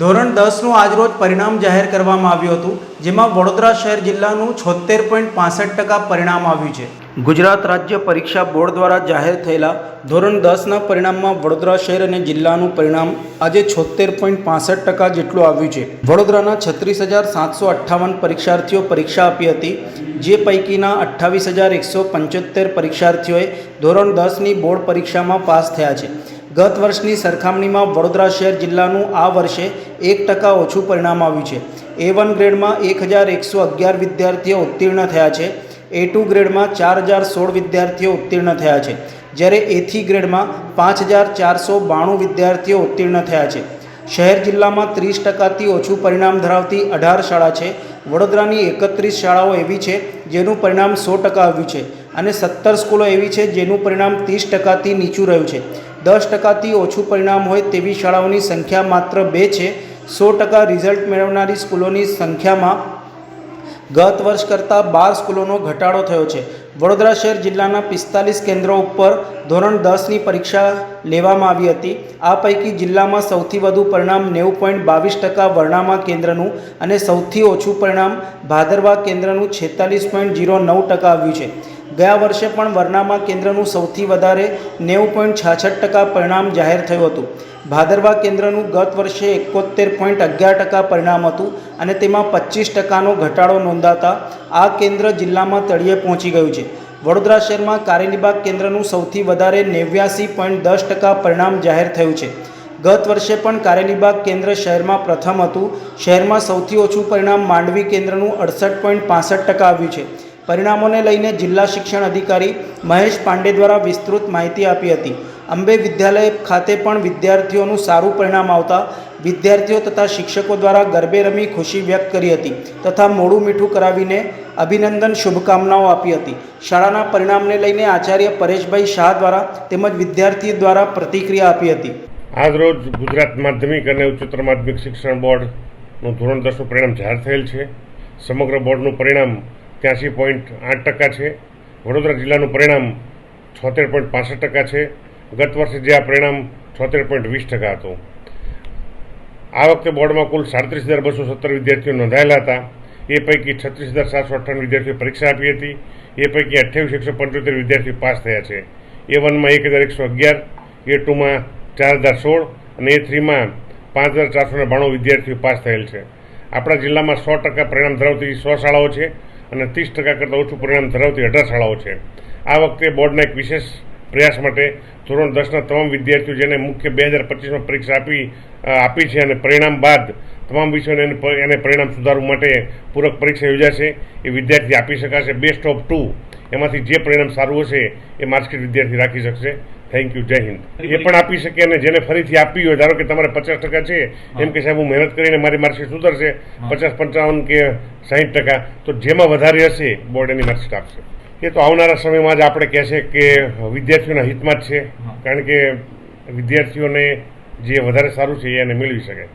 ધોરણ દસનું આજરોજ પરિણામ જાહેર કરવામાં આવ્યું હતું, જેમાં વડોદરા શહેર જિલ્લાનું છોતેર પોઈન્ટ પાસઠ ટકા પરિણામ આવ્યું છે. ગુજરાત રાજ્ય પરીક્ષા બોર્ડ દ્વારા જાહેર થયેલા ધોરણ દસના પરિણામમાં વડોદરા શહેર અને જિલ્લાનું પરિણામ આજે છોતેર પોઈન્ટ પાસઠ ટકા જેટલું આવ્યું છે. વડોદરાના છત્રીસ હજાર સાતસો અઠ્ઠાવન પરીક્ષાર્થીઓ પરીક્ષા આપી હતી, જે પૈકીના અઠ્ઠાવીસ હજાર એકસો પંચોતેર પરીક્ષાર્થીઓએ ધોરણ દસની બોર્ડ પરીક્ષામાં પાસ થયા છે. ગત વર્ષની સરખામણીમાં વડોદરા શહેર જિલ્લાનું આ વર્ષે એક ટકા ઓછું પરિણામ આવ્યું છે. એ વન ગ્રેડમાં એક હજાર એકસો અગિયાર વિદ્યાર્થીઓ ઉત્તીર્ણ થયા છે. એ ટુ ગ્રેડમાં ચાર હજાર સોળ વિદ્યાર્થીઓ ઉત્તીર્ણ થયા છે. જ્યારે એથી ગ્રેડમાં પાંચ હજાર ચારસો બાણું વિદ્યાર્થીઓ ઉત્તીર્ણ થયા છે. શહેર જિલ્લામાં ત્રીસ ટકાથી ઓછું પરિણામ ધરાવતી અઢાર શાળા છે. વડોદરાની એકત્રીસ શાળાઓ એવી છે જેનું પરિણામ સો ટકા આવ્યું છે અને સત્તર સ્કૂલો એવી છે જેનું પરિણામ ત્રીસ ટકાથી નીચું રહ્યું છે. દસ ટકાથી ઓછું પરિણામ હોય તેવી શાળાઓની સંખ્યા માત્ર બે છે. સો ટકા રિઝલ્ટ મેળવનારી સ્કૂલોની સંખ્યામાં ગત વર્ષ કરતાં બાર સ્કૂલોનો ઘટાડો થયો છે. વડોદરા શહેર જિલ્લાના પિસ્તાલીસ કેન્દ્રો ઉપર ધોરણ દસની પરીક્ષા લેવામાં આવી હતી. આ પૈકી જિલ્લામાં સૌથી વધુ પરિણામ નેવું પોઈન્ટ બાવીસ ટકા વર્ણામા કેન્દ્રનું અને સૌથી ઓછું પરિણામ ભાદરવા કેન્દ્રનું છેતાલીસ પોઈન્ટ જીરો નવ ટકા આવ્યું છે. ગયા વર્ષે પણ વરનામા કેન્દ્રનું સૌથી વધારે નેવું પોઈન્ટ છાછઠ ટકા પરિણામ જાહેર થયું હતું. ભાદરવા કેન્દ્રનું ગત વર્ષે એકોતેર પોઈન્ટ અગિયાર ટકા પરિણામ હતું અને તેમાં પચીસ ટકાનો ઘટાડો નોંધાતા આ કેન્દ્ર જિલ્લામાં તળિયે પહોંચી ગયું છે. વડોદરા શહેરમાં કારેલીબાગ કેન્દ્રનું સૌથી વધારે નેવ્યાસી પોઈન્ટ દસ ટકા પરિણામ જાહેર થયું છે. ગત વર્ષે પણ કારેલીબાગ કેન્દ્ર શહેરમાં પ્રથમ હતું. શહેરમાં સૌથી ઓછું પરિણામ માંડવી કેન્દ્રનું અડસઠ પોઈન્ટ પાસઠ ટકા આવ્યું છે. પરિણામોને લઈને જિલ્લા શિક્ષણ અધિકારી મહેશ પાંડે દ્વારા વિસ્તૃત માહિતી આપી હતી. અંબે વિદ્યાલય ખાતે પણ વિદ્યાર્થીઓનું સારું પરિણામ આવતા વિદ્યાર્થીઓ તથા શિક્ષકો દ્વારા ગરબે રમી ખુશી વ્યક્ત કરી હતી તથા મોડું મીઠું કરાવીને અભિનંદન શુભકામનાઓ આપી હતી. શાળાના પરિણામને લઈને આચાર્ય પરેશભાઈ શાહ દ્વારા તેમજ વિદ્યાર્થી દ્વારા પ્રતિક્રિયા આપી હતી. આજરોજ ગુજરાત માધ્યમિક અને ઉચ્ચતર માધ્યમિક શિક્ષણ બોર્ડનું ધોરણ દસનું પરિણામ જાહેર થયેલ છે. સમગ્ર બોર્ડનું પરિણામ ત્યાંસી પોઈન્ટ આઠ ટકા છે. વડોદરા જિલ્લાનું પરિણામ છોતેર પોઈન્ટ પાસઠ ટકા છે. ગત વર્ષે જે આ પરિણામ છોતેર પોઈન્ટ વીસ ટકા હતું. આ વખતે બોર્ડમાં કુલ સાડત્રીસ હજાર બસો સત્તર વિદ્યાર્થીઓ નોંધાયેલા હતા. એ પૈકી છત્રીસ હજાર સાતસો અઠ્ઠાણું વિદ્યાર્થીઓ પરીક્ષા આપી હતી. એ પૈકી અઠ્યાવીસ એકસો પંચોતેર વિદ્યાર્થીઓ પાસ થયા છે. એ વનમાં એક હજાર એકસો અગિયાર એ ટુમાં ચાર હજાર સોળ અને એ થ્રીમાં પાંચ હજાર ચારસો બાણું વિદ્યાર્થીઓ પાસ થયેલ છે. આપણા જિલ્લામાં સો ટકા પરિણામ ધરાવતી સો શાળાઓ છે. અને ત્રીસ ટકા કરતાં ઓછું પરિણામ ધરાવતી અઢાર શાળાઓ છે. આ વખતે બોર્ડના એક વિશેષ પ્રયાસ માટે ધોરણ દસના તમામ વિદ્યાર્થીઓ જેને મુખ્ય બે હજાર પચીસમાં પરીક્ષા આપી આપી છે અને પરિણામ બાદ તમામ વિષયોને એને પરિણામ સુધારવા માટે પૂરક પરીક્ષા યોજાશે એ વિદ્યાર્થી આપી શકાશે. બેસ્ટ ઓફ ટુ એમાંથી જે પરિણામ સારું હશે એ માર્કશીટ વિદ્યાર્થી રાખી શકશે. થેન્ક યુ જય હિન્દ. એ પણ આપી શકે અને જેને ફરીથી આપવી હોય ધારો કે તમારે પચાસ ટકા છે એમ કે સાહેબ હું મહેનત કરીને મારી માર્કશીટ સુધરશે પચાસ પંચાવન કે સાહીઠ ટકા તો જેમાં વધારે હશે બોર્ડ એની માર્કશીટ આપશે. એ તો આવનારા સમયમાં જ આપણે કહેશે કે વિદ્યાર્થીઓના હિતમાં જ છે. કારણ કે વિદ્યાર્થીઓને જે વધારે સારું છે એને મેળવી શકે.